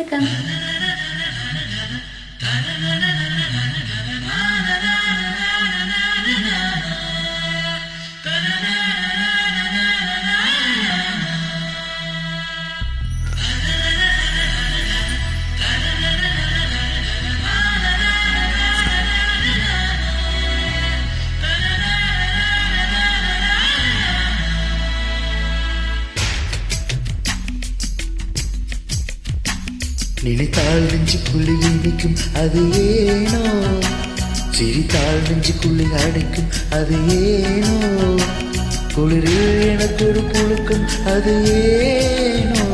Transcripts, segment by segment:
Welcome. நினைத்தால் நெஞ்சுக்குள்ளி இனிக்கும் அது ஏனோ? சிரித்தால் நெஞ்சுக்குள்ளி அடைக்கும் அது ஏனோ? குளிரில் எனக்கு ஒரு புழுக்கும் அது ஏனோ?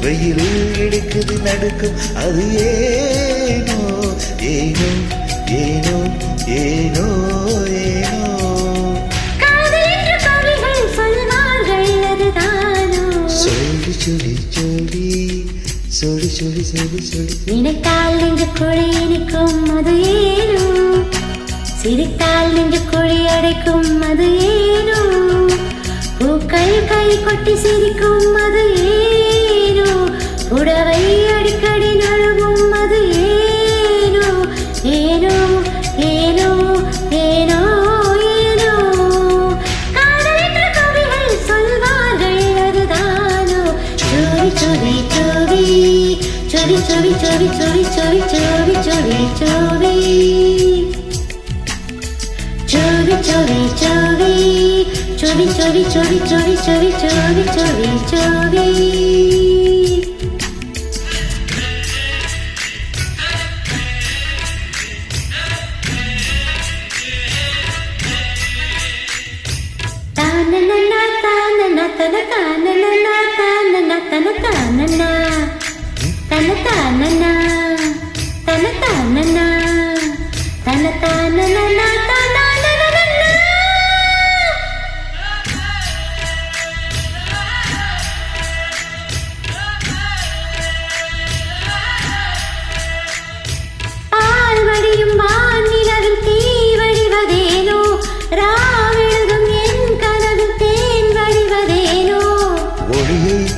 வெயிலில் எடுக்குது நடுக்கும் அது ஏனோ? ஏனோ ஏனோ ஏனோ ஏனோ? சொல்லி சொல்லி சொல்லி. சொல்லி சொல்லி சொல்லி சொல்லி. நினைத்தால் நெஞ்சு குழி இனிக்கும் அது ஏனோ? சிரித்தால் நெஞ்சு குழி அடைக்கும் அது ஏனோ? பூக்கள் கை கொட்டி சிரிக்கும் chori chori chori chori chori chori chori chori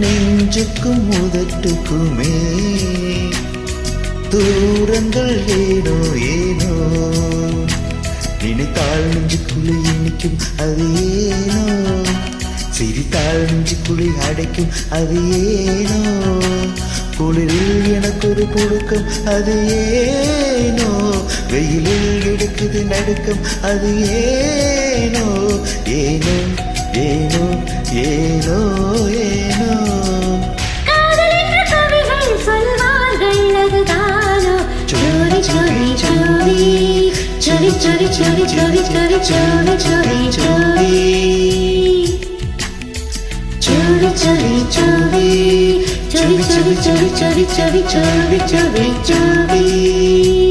நெஞ்சுக்கும் உதட்டுக்குமே. தூரங்கள் ஏனோ ஏனோ. நினைத்தாள் நெஞ்சுக்குள்ளே இன்னைக்கும் அது ஏனோ. சிரித்தாள் நெஞ்சுக்குள்ளே அடைக்கும் அது ஏனோ. குளிரில் எனக்கு ஒரு புழுக்கம் அது ஏனோ. வெயிலில் எடுக்குது நடுக்கம் அது ஏனோ. ஏனோ. ஏனோ ஏனோ ஏனோ சோரி சோரி சோரி சோரி சோரி சோரி சோரி சோரி சோரி சோரி சோரி சோரி சோரி சோரி சோரி சோரி சோரி சோரி சோரி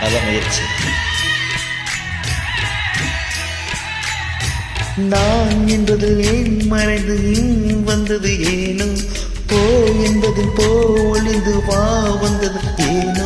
நல்ல முயற்சி. நான் என்பது ஏன் மறைந்து வந்தது ஏனோ போ என்பது போ ஒளிந்து வா வந்தது ஏனோ?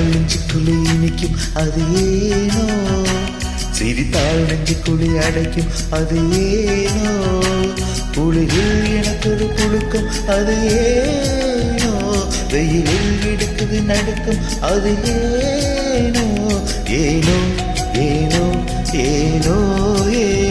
இனிக்கும் அது ஏனோ சிரித்தால் நெஞ்சு குழி அடைக்கும் அது ஏனோ புலியில் எனக்கு ஒரு புழுக்கம் அது ஏனோ வெயிலில் எடுக்குது நடக்கும் அது ஏனோ ஏனோ ஏனோ ஏனோ ஏனோ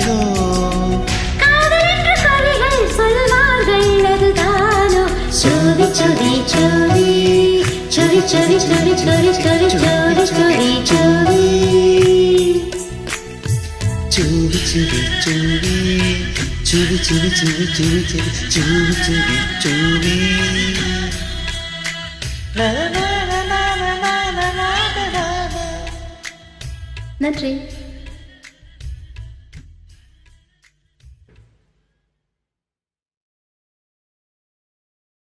ചൂടി ചൂടി ചൂടി ചൂടി ചൂടി ചൂടി ചൂടി ചൂടി ചൂടി ചൂടി ചൂടി ലാ ലാ ലാ ലാ ലാ ലാ ലാ ലാ ലാ ലാ. நன்றி